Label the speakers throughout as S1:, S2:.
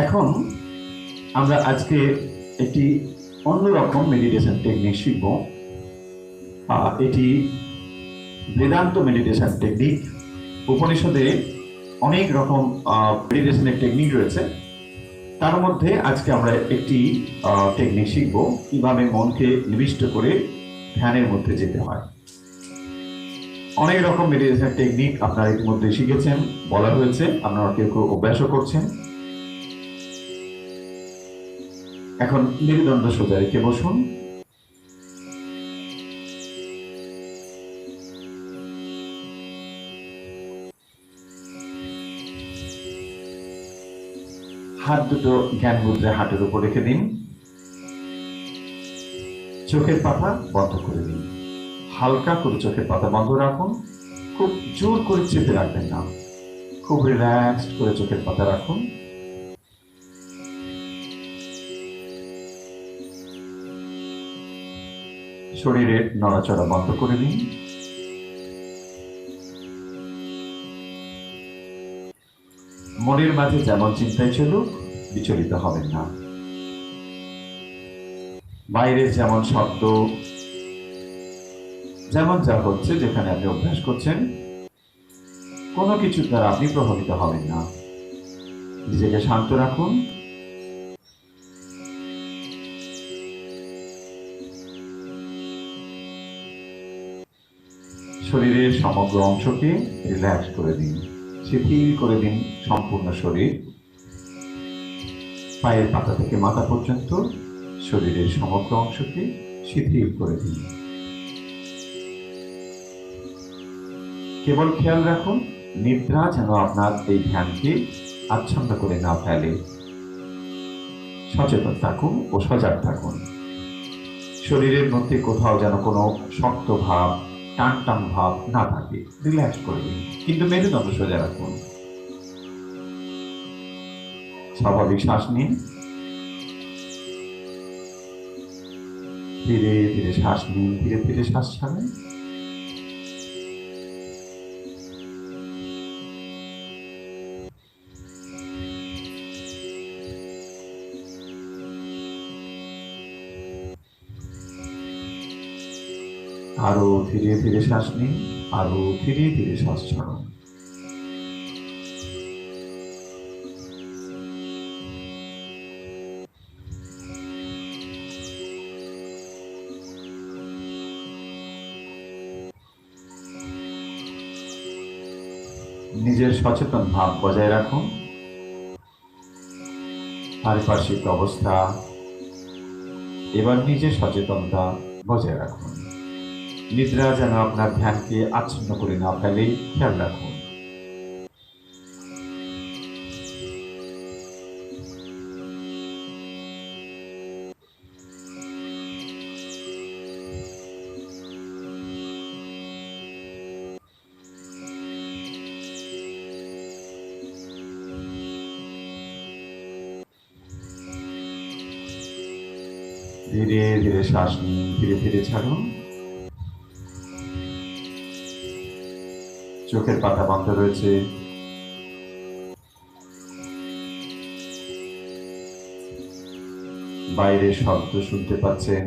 S1: এখন আমরা আজকে একটি অন্যরকম মেডিটেশন টেকনিক শিখব। এটি বেদান্ত মেডিটেশন টেকনিক উপনিষদে অনেক রকম মেডিটেশনের টেকনিক রয়েছে। তার মধ্যে আজকে আমরা একটি টেকনিক শিখব, কীভাবে মনকে নিবিষ্ট করে ধ্যানের মধ্যে যেতে হয়। অনেক রকম মেডিটেশন টেকনিক আপনারা ইতিমধ্যে শিখেছেন, বলা হয়েছে, আপনারা কেউ কেউ অভ্যাসও করছেন। এখন মেরুদণ্ড সোজা রেখে বসুন। হাত দুটো জ্ঞান মুদ্রায় হাতের উপর রেখে দিন। চোখের পাতা বন্ধ করে দিন। হালকা করে চোখের পাতা বন্ধ রাখুন। খুব জোর করে চেপে রাখবেন না। খুব রিল্যাক্সড করে চোখের পাতা রাখুন। শরীরের নড়াচড়া বন্ধ করে দিন। মনের মাঝে যেমন চিন্তায় চলুক, বিচলিত হবেন না। বাইরের যেমন শব্দ, যেমন যা হচ্ছে যেখানে আপনি অভ্যাস করছেন, কোনো কিছুর দ্বারা আপনি প্রভাবিত হবেন না। নিজেকে শান্ত রাখুন। সমগ্র অংশকে রিল্যাক্স করে দিন। শিথিল করে দিন সম্পূর্ণ শরীর। পায়ের পাতা থেকে মাথা পর্যন্ত শরীরের সমগ্র অংশকে শিথিল করে দিন। কেবল খেয়াল রাখুন, নিদ্রা যেন আপনার এই ধ্যানকে আচ্ছন্ন করে না ফেলে। সচেতন থাকুন ও সজাগ থাকুন। শরীরের মধ্যে কোথাও যেন কোনো শক্ত ভাব টান টান ভাব না থাকে। রিল্যাক্স করে দিন। কিন্তু মেরুদণ্ড সোজা রাখুন। স্বাভাবিক শ্বাস নিন। ধীরে ধীরে শ্বাস নিন। ধীরে ধীরে শ্বাস ছাড়েন। আরও ধীরে ধীরে শ্বাস নিন, আরও ধীরে ধীরে শ্বাস ছাড়ুন। নিজের সচেতন ভাব বজায় রাখুন। পারিপার্শ্বিক অবস্থা, এবার নিজের সচেতনতা বজায় রাখুন। নিদ্রা যেন আপনার ধ্যানকে আচ্ছন্ন করে না ফেলে খেয়াল রাখুন। ধীরে ধীরে শ্বাস নিন, ধীরে ধীরে ছাড়ুন। চোখের পাতা বন্ধ রয়েছে। বাইরে শব্দ শুনতে পাচ্ছেন।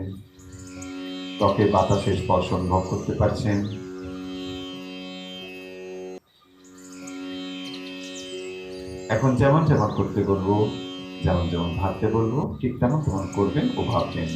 S1: ত্বকে বাতাসের স্পর্শ অনুভব করতে পারছেন। এখন যেমন যেমন করতে বলব যেমন যেমন ভাবতে বলব, ঠিক তেমন তেমন করবেন ও ভাববেন।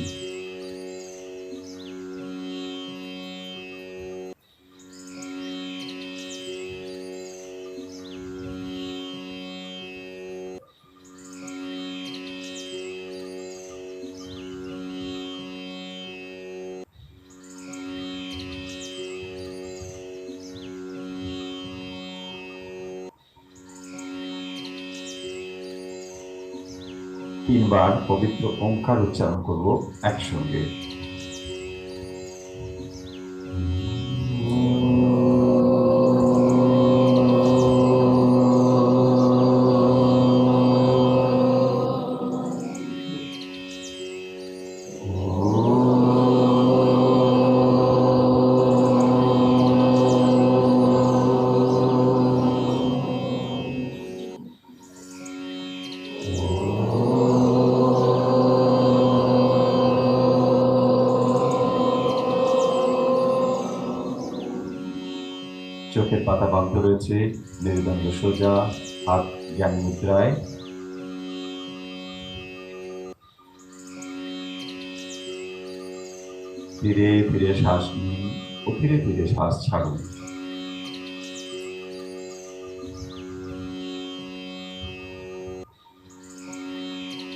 S1: তিনবার পবিত্র ওঙ্কার উচ্চারণ করব একসঙ্গে। পাতা রয়েছে। মেরুদণ্ড সোজা, হাত জ্ঞান মুদ্রায়। ধীরে ধীরে শ্বাস নিন ও ধীরে ধীরে শ্বাস ছাড়ুন।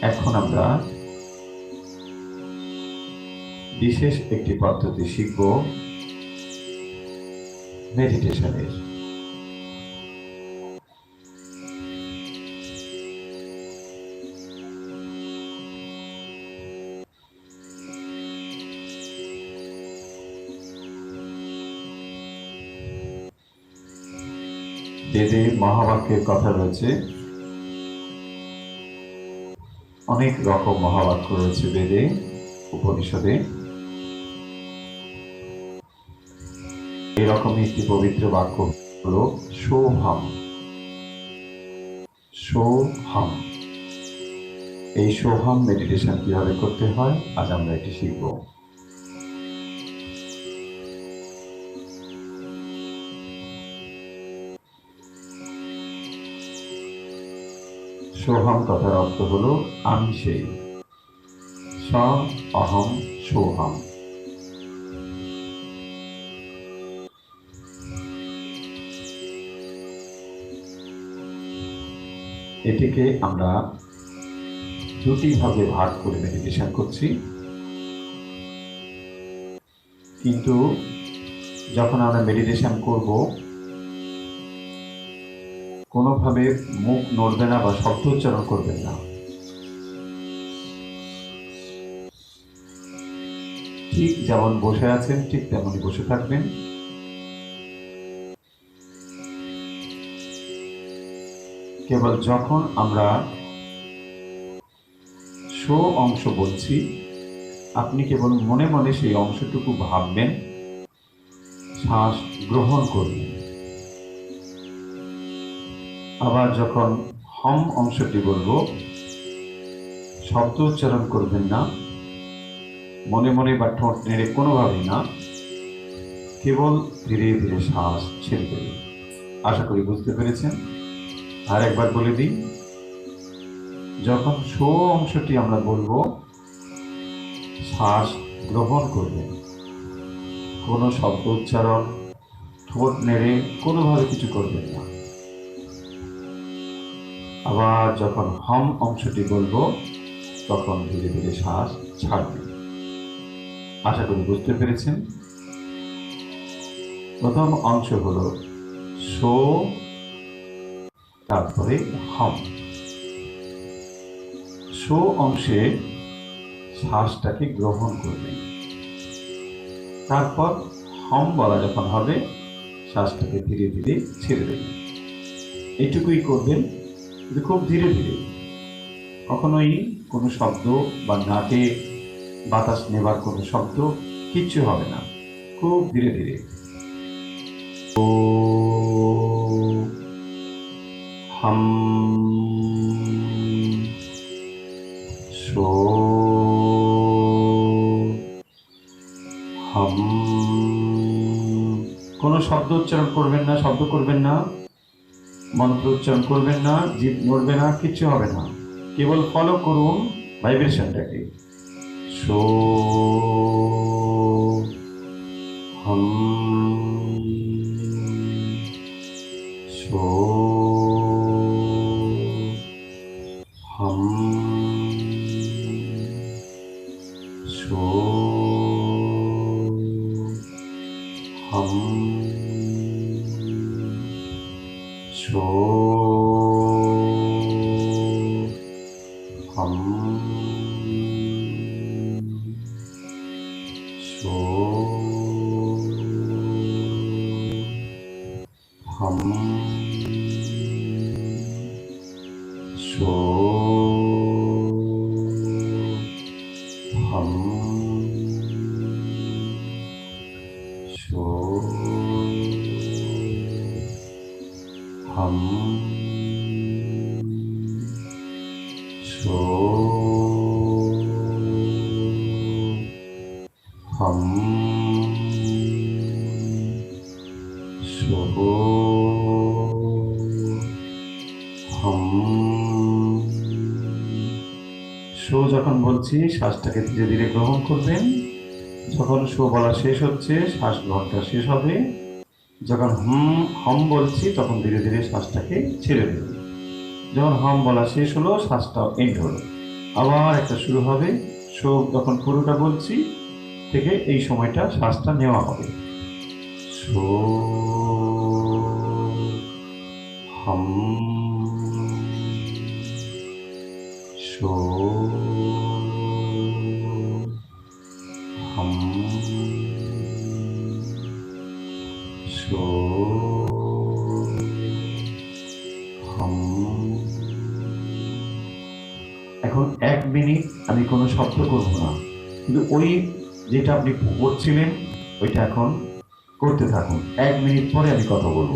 S1: এখন আমরা বিশেষ একটি পদ্ধতি শিখব। মেডিটেশনের। বেদে মহাবাক্যের কথা রয়েছে, অনেক রকম মহাবাক্য রয়েছে বেদে, উপনিষদে। এরকমই একটি পবিত্র বাক্য হল সোহাম সোহাম এই সোহাম মেডিটেশন কীভাবে করতে হয়, আজ আমরা এটি শিখব। সোহাম কথার অর্থ হলো আমি সেই। স অহম সোহাম। এটিকে আমরা দুটি ভাগে ভাগ করে মেডিটেশন করছি। কিন্তু যখন আমরা মেডিটেশন করব কোনোভাবে মুখ নড়বে না বা শব্দ উচ্চারণ করবেন না। ঠিক যেমন বসে আছেন, ঠিক তেমনই বসে থাকবেন। কেবল যখন আমরা শো অংশ বলছি, আপনি কেবল মনে মনে সেই অংশটুকু ভাববেন, শ্বাস গ্রহণ করবেন। আবার যখন হম অংশটি বলব, শব্দ উচ্চারণ করবেন না, মনে মনে বা ঠোঁট নেড়ে কোনোভাবেই না, কেবল ধীরে ধীরে শ্বাস ছেড়ে দেবেন। আশা করি বুঝতে পেরেছেন। আর একবার বলে দিই, যখন শো অংশটি আমরা বলব, শ্বাস গ্রহণ করবেন। কোনো শব্দ উচ্চারণ, ঠোঁট নেড়ে কোনোভাবে কিছু করবেন না। আবার যখন হম অংশটি বলব, তখন ধীরে ধীরে শ্বাস ছাড়বে। আশা করি বুঝতে পেরেছেন? প্রথম অংশ হলো শো, তারপরে হম। শো অংশে শ্বাসটাকে গ্রহণ করবেন তারপর হম বলা যখন হবে, শ্বাসটাকে ধীরে ধীরে ছেড়ে দেবেন এইটুকুই করবেন। কিন্তু খুব ধীরে ধীরে। কখনোই কোনো শব্দ বা নাকে বাতাস নেবার কোনো শব্দ কিচ্ছু হবে না। খুব ধীরে ধীরে। ও হাম শো হাম কোনো শব্দ উচ্চারণ করবেন না শব্দ করবেন না মন্ত্র উচ্চারণ করবেন না জীব নড়বে না, কিচ্ছু হবে না। কেবল ফলো করুন ভাইব্রেশনটাকে সো হম hum হম হম সো যখন বলছি, শ্বাসটাকে ধীরে ধীরে গ্রহণ করবেন। যখন শো বলা শেষ হচ্ছে, শ্বাস গ্রহণটা শেষ হবে। যখন হম হম বলছি, তখন ধীরে ধীরে শ্বাসটাকে ছেড়ে দেবেন। যখন হম বলা শেষ হলো শ্বাসটাও এন্ড হলো। আবার একটা শুরু হবে। শো যখন পুরোটা বলছি, থেকে এই সময়টা শ্বাসটা নেওয়া হবে। হম হম শো মিনিট আমি কোনো শব্দ করব না। কিন্তু ওই যেটা আপনি করছিলেন ওইটা এখন করতে থাকুন। এক মিনিট পরে আমি কথা বলব।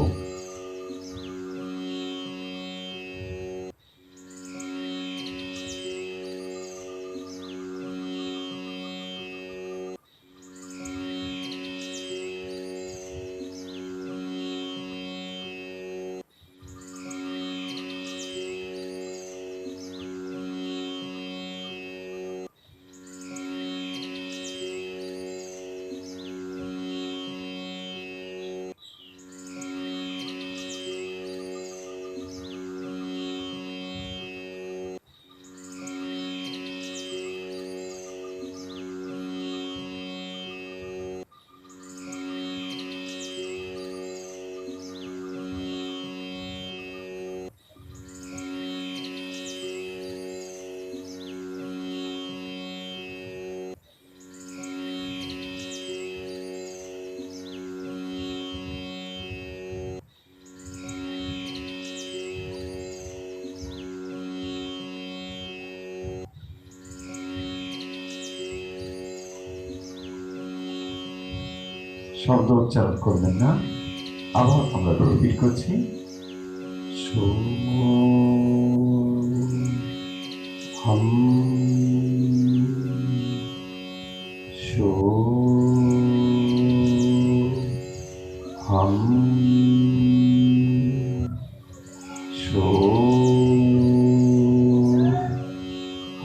S1: শব্দ উচ্চারণ করবেন না আবার আমরা রিপিট করছি হম সো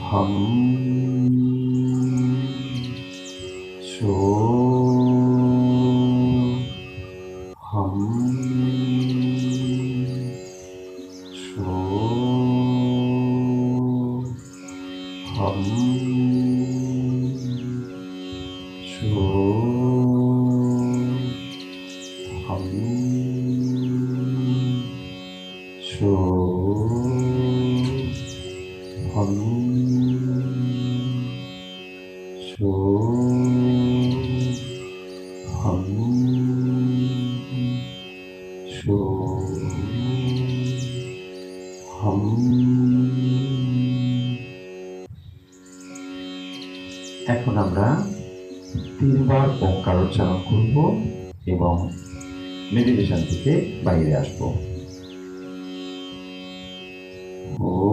S1: হম এখন আমরা তিনবার ওঙ্কার উচ্চারণ করব এবং মেডিটেশন থেকে বাইরে আসব। হরি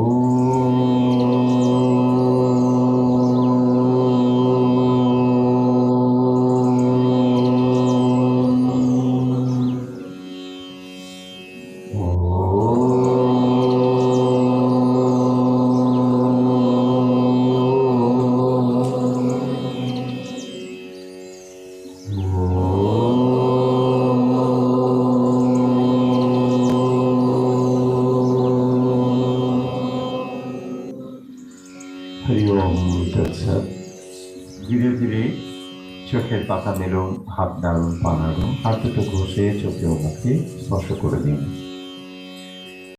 S1: মেলুন হাত নাড়ুন পা নাড়ুন হাত ঘষে চোখে মুখে স্পর্শ করে দিন।